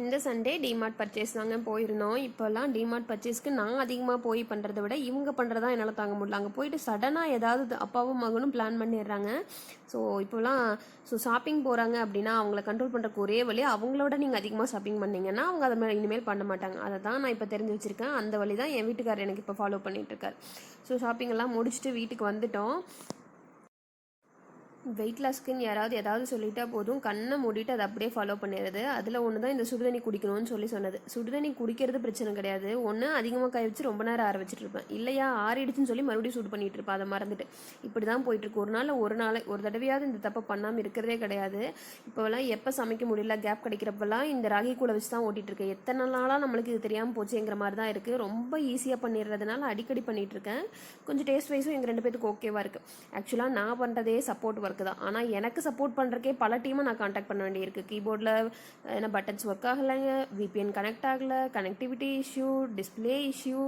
இந்த Sunday DMart purchase தாங்க போயிருந்தோம். இப்போல்லாம் டிமார்ட் பர்ச்சேஸ்க்கு நான் அதிகமாக போய் பண்ணுறத விட இவங்க பண்ணுறதா என்னால் தாங்க முடியல. அங்கே போயிட்டு சடனாக ஏதாவது அப்பாவும் மகனும் பிளான் பண்ணிடுறாங்க. ஸோ இப்போலாம் ஸோ ஷாப்பிங் போகிறாங்க அப்படின்னா அவங்கள கண்ட்ரோல் பண்ணுறக்கு ஒரே வழி அவங்களோட நீங்கள் அதிகமாக ஷாப்பிங் பண்ணீங்கன்னா அவங்க அதை மாதிரி இனிமேல் பண்ண மாட்டாங்க. அதை தான் நான் இப்போ தெரிஞ்சு வச்சுருக்கேன். அந்த வழி தான் என் வீட்டுக்காரர் எனக்கு இப்போ ஃபாலோ பண்ணிட்டு இருக்காரு. ஸோ ஷாப்பிங் எல்லாம் முடிச்சுட்டு வீட்டுக்கு வந்துட்டோம். வெயிட் லாஸ்க்குன்னு யாராவது ஏதாவது சொல்லிட்டா போதும். கண்ணை மூடிட்டு அதை அப்படியே ஃபாலோ பண்ணிடுறது. அதில் ஒன்று தான் இந்த சுடுதண்ணி குடிக்கணும்னு சொல்லி சொன்னது. சுடுதண்ணி குடிக்கிறது பிரச்சனை கிடையாது. ஒன்று அதிகமாக காய வச்சு ரொம்ப நேரம் ஆற வச்சுட்டு இருப்பேன். இல்லையா ஆறிடுச்சுன்னு சொல்லி மறுபடியும் சூடு பண்ணிட்டு இருப்பேன். அதை மறந்துட்டு. இப்படி தான் போயிட்டுருக்கு ஒரு நாள் ஒரு நாள் ஒரு தடவையாவது இந்த தப்பை பண்ணாமல் இருக்கிறதே கிடையாது. இப்போலாம் எப்போ சமைக்க முடியல கேப் கிடைக்கிறப்பெல்லாம் இந்த ராகி கூடை வச்சு தான் ஓட்டிகிட்டு இருக்கேன். எத்தனை நாளாக நம்மளுக்கு இது தெரியாமல் போச்சுங்கிற மாதிரி தான் இருக்குது ரொம்ப ஈஸியாக பண்ணிடுறதுனால அடிக்கடி பண்ணிகிட்ருக்கேன் இருக்கேன். கொஞ்சம் டேஸ்ட் வைஸும் எங்கள் ரெண்டு பேத்துக்கு ஓகேவாக இருக்குது ஆக்சுவலாக நான் பண்ணுறதே சப்போர்ட் ஒர்க்கு தான். ஆனால் எனக்கு சப்போர்ட் பண்ணுறக்கே பல டீமை நான் காண்டாக்ட் பண்ண வேண்டியிருக்கு. கீபோர்டில் என்ன பட்டன்ஸ் ஒர்க் ஆகலைங்க விபிஎன் கனெக்ட் ஆகலை கனெக்டிவிட்டி இஷ்யூ டிஸ்ப்ளே இஷ்யூ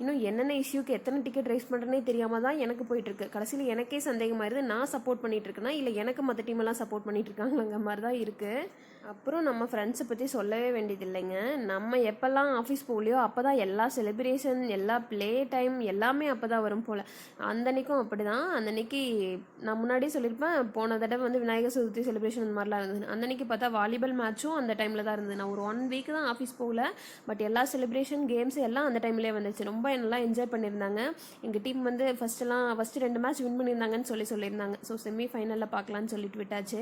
இன்னும் என்னென்ன இஷ்யூக்கு எத்தனை டிக்கெட் ரைஸ் பண்ணுறேனே தெரியாமல் தான் எனக்கு போயிட்டுருக்கு. கடைசியில் எனக்கே சந்தேகமாயிருது நான் சப்போர்ட் பண்ணிகிட்டு இருக்கேனா இல்லை எனக்கு மற்ற டீமெல்லாம் சப்போர்ட் பண்ணிகிட்டு இருக்காங்களங்க மாதிரி தான் இருக்குது அப்புறம் நம்ம ஃப்ரெண்ட்ஸை பற்றி சொல்லவே வேண்டியது இல்லைங்க நம்ம எப்போல்லாம் ஆஃபீஸ் போகலையோ அப்போ தான் எல்லா செலிப்ரேஷன் எல்லா ப்ளே டைம் எல்லாமே அப்போ தான் வரும் போல். அந்தன்னைக்கும் அப்படி தான் அந்தன்னைக்கு நான் முன்னாடியே சொல்லியிருப்பேன் போன தடவை வந்து விநாயகர் சதுர்த்தி செலிப்ரேஷன் அந்த மாதிரிலாம் இருந்தது. அன்னைக்கு பார்த்தா வாலிபால் மேட்ச்சும் அந்த டைமில் தான் இருந்தது. நான் ஒரு ஒன் வீக் தான் ஆஃபீஸ் போகல. பட் எல்லா செலிப்ரேஷன் கேம்ஸ் எல்லாம் அந்த டைம்லேயே வந்துச்சு. ரொம்ப நல்லா என்ஜாய் பண்ணியிருந்தாங்க. எங்கள் டீம் வந்து ஃபஸ்ட்டெல்லாம் ஃபஸ்ட்டு ரெண்டு மேட்ச் வின் பண்ணியிருந்தாங்கன்னு சொல்லி சொல்லியிருந்தாங்க. ஸோ செமி ஃபைனலில் பார்க்கலான்னு சொல்லிட்டு விட்டாச்சு.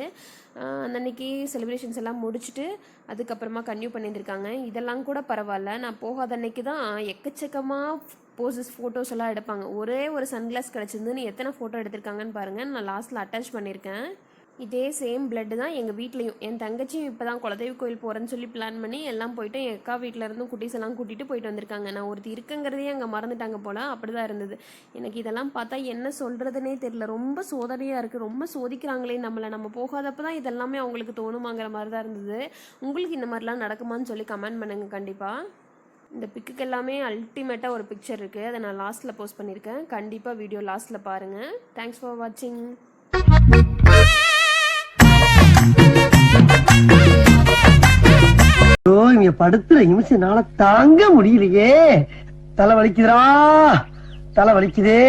அன்னைக்கு செலிப்ரேஷன்ஸ் எல்லாம் முடிச்சுட்டு அதுக்கப்புறமா கன்யூ பண்ணியிருந்திருக்காங்க. இதெல்லாம் கூட பரவாயில்ல. நான் போகாத அன்னைக்கு தான் எக்கச்சக்கமாக போசஸ் ஃபோட்டோஸ் எல்லாம் எடுப்பாங்க. ஒரே ஒரு சன்கிளாஸ் கிடச்சிருந்துன்னு எத்தனை ஃபோட்டோ எடுத்திருக்காங்கன்னு பாருங்கள் நான் லாஸ்ட்டில் அட்டாச் பண்ணியிருக்கேன் இதே சேம் பிளட்டு தான் எங்கள் வீட்லேயும். என் தங்கச்சியும் இப்போ தான் குலதெய்வ கோயில் போகிறேன்னு சொல்லி பிளான் பண்ணி எல்லாம் போயிட்டு என் அக்கா வீட்டில் இருந்தும் குட்டீஸ் எல்லாம் கூட்டிகிட்டு போயிட்டு வந்திருக்காங்க. நான் ஒருத்தி இருக்குங்கிறதையே அங்கே மறந்துட்டாங்க போல். அப்படி தான் இருந்தது. எனக்கு இதெல்லாம் பார்த்தா என்ன சொல்கிறதுனே தெரியல. ரொம்ப சோதனையாக இருக்குது ரொம்ப சோதிக்கிறாங்களே நம்மளை. நம்ம போகாதப்ப தான் இதெல்லாமே அவங்களுக்கு தோணுமாங்கிற மாதிரி தான் இருந்தது. உங்களுக்கு இந்த மாதிரிலாம் நடக்குமான்னு சொல்லி கமெண்ட் பண்ணுங்கள் கண்டிப்பாக இந்த பிக்குக்கு எல்லாமே அல்டிமேட்டாக ஒரு பிக்சர் இருக்குது அதை நான் லாஸ்ட்டில் போஸ்ட் பண்ணியிருக்கேன் கண்டிப்பாக வீடியோ லாஸ்ட்டில் பாருங்கள் தேங்க்ஸ் ஃபார் வாட்சிங் ஐயோ இங்க படுத்துற நிமிஷம்னால தாங்க முடியலையே. தலை வலிக்குதுடா. தலை வலிக்குதே.